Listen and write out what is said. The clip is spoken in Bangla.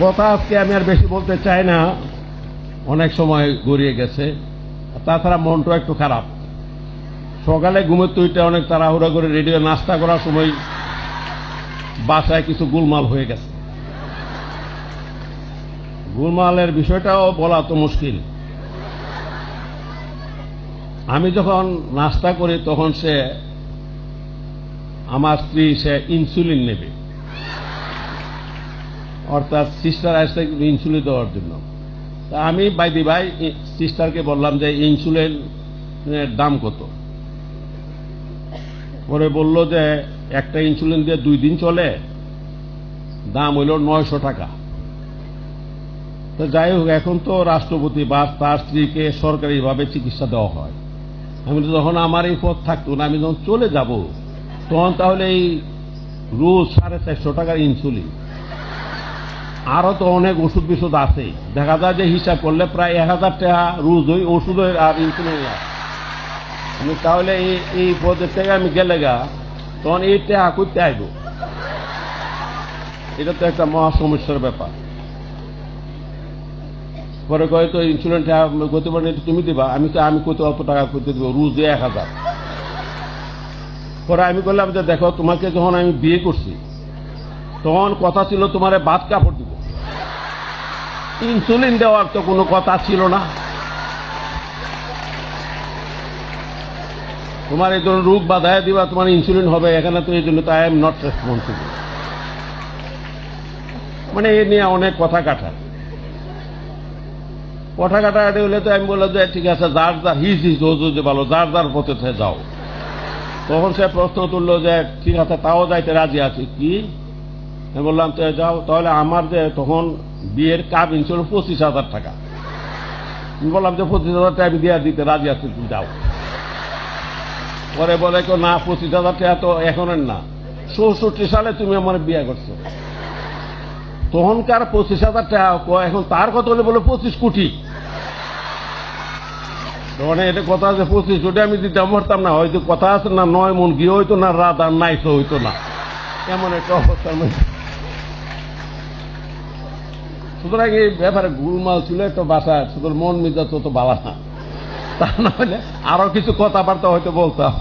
কথা আজকে আমি আর বেশি বলতে চাই না। অনেক সময় গড়িয়ে গেছে। তাছাড়া মনটা একটু খারাপ। সকালে ঘুমের তুইটা অনেক তাড়াহুড়া করে রেডিও নাস্তা করার সময় বাসায় কিছু গুলমাল হয়ে গেছে। গুলমালের বিষয়টাও বলা তো মুশকিল। আমি যখন নাস্তা করি তখন সে, আমার স্ত্রী সে ইনসুলিন নেবে। অর্থাৎ সিস্টার আসছে ইনসুলিন দেওয়ার জন্য। তা আমি বাইদি ভাই সিস্টারকে বললাম যে ইনসুলিনের দাম কত? পরে বলল যে একটা ইনসুলিন দিয়ে দুই দিন চলে, দাম হইল নয়শো টাকা। তো যাই হোক, এখন তো রাষ্ট্রপতি বা তার স্ত্রীকে সরকারিভাবে চিকিৎসা দেওয়া হয়। আমি যখন আমার এই পথ থাকতো না, আমি যখন চলে যাব, তখন তাহলে এই রোজ সাড়ে চারশো টাকার ইনসুলিন আরও তো অনেক ওষুধ বিষুধ আছে। দেখা যায় যে হিসাব করলে প্রায় এক হাজার টাকা রোজ ওই ওষুধের আর ইনসুলিন আমি তাহলে এই এই থেকে আমি গেলে গা, তখন এই টাকা করতে আইব। এটা তো একটা মহা সমস্যার ব্যাপার। পরে কয়ে তো ইন্স্যুরেন্স করতে পারেন এটা তুমি দিবা। আমি তো, আমি কত অত টাকা করতে দেবো, রুজ দিয়ে এক হাজার। পরে আমি বললাম যে দেখো, তোমাকে যখন আমি বিয়ে করছি, তখন কথা ছিল তোমার বাদ কাপড় ইনসুলিন দেওয়ার তো কোনো কথা ছিল না। তোমার এই ধরনের রোগ বাধায় দিবা, তোমার ইনসুলিন হবে, এখানে তো এই জন্য তো আই এম নট রেসপন্সিবল মানে এ নিয়ে অনেক কথা কাটা। কথা কাটাকাটি হলে তো আমি বললাম যে, ঠিক আছে, যার যার হিস হিস যে ভালো, যার যার পথে যাও। তখন সে প্রশ্ন তুললো যে, ঠিক আছে, তাও যাইতে রাজি আছি। কি? আমি বললাম, তো যাও, তাহলে আমার যে তখন বিয়ের কাপ ইন্স্যুরেন্স পঁচিশ হাজার টাকা। বললাম যে পঁচিশ হাজার টাকা আমি দিয়ে দিতে রাজি আছি, তুমি যাও পরে বলে কেউ না, পঁচিশ হাজার টাকা তো এখনের না। চৌষট্টি সালে তুমি আমার বিয়ে করছ। তখনকার পঁচিশ হাজার টাকা এখন তার কত হলে বলে পঁচিশ কোটি। মানে এটা কথা আছে, পঁচিশ কোটি আমি দিতে পারতাম না। হয়তো কথা আছে না, নয় মন গিয়ে হইতো না, রাত আর নাইসও হইতো না। এমন একটা অবস্থার মধ্যে সুতরাং এই ব্যাপারে গুলমাল ছিল একটা বাসা সুতরাং মন মিজাজ তো বাবা না। তা না হলে আরও কিছু কথাবার্তা হয়তো বলতাম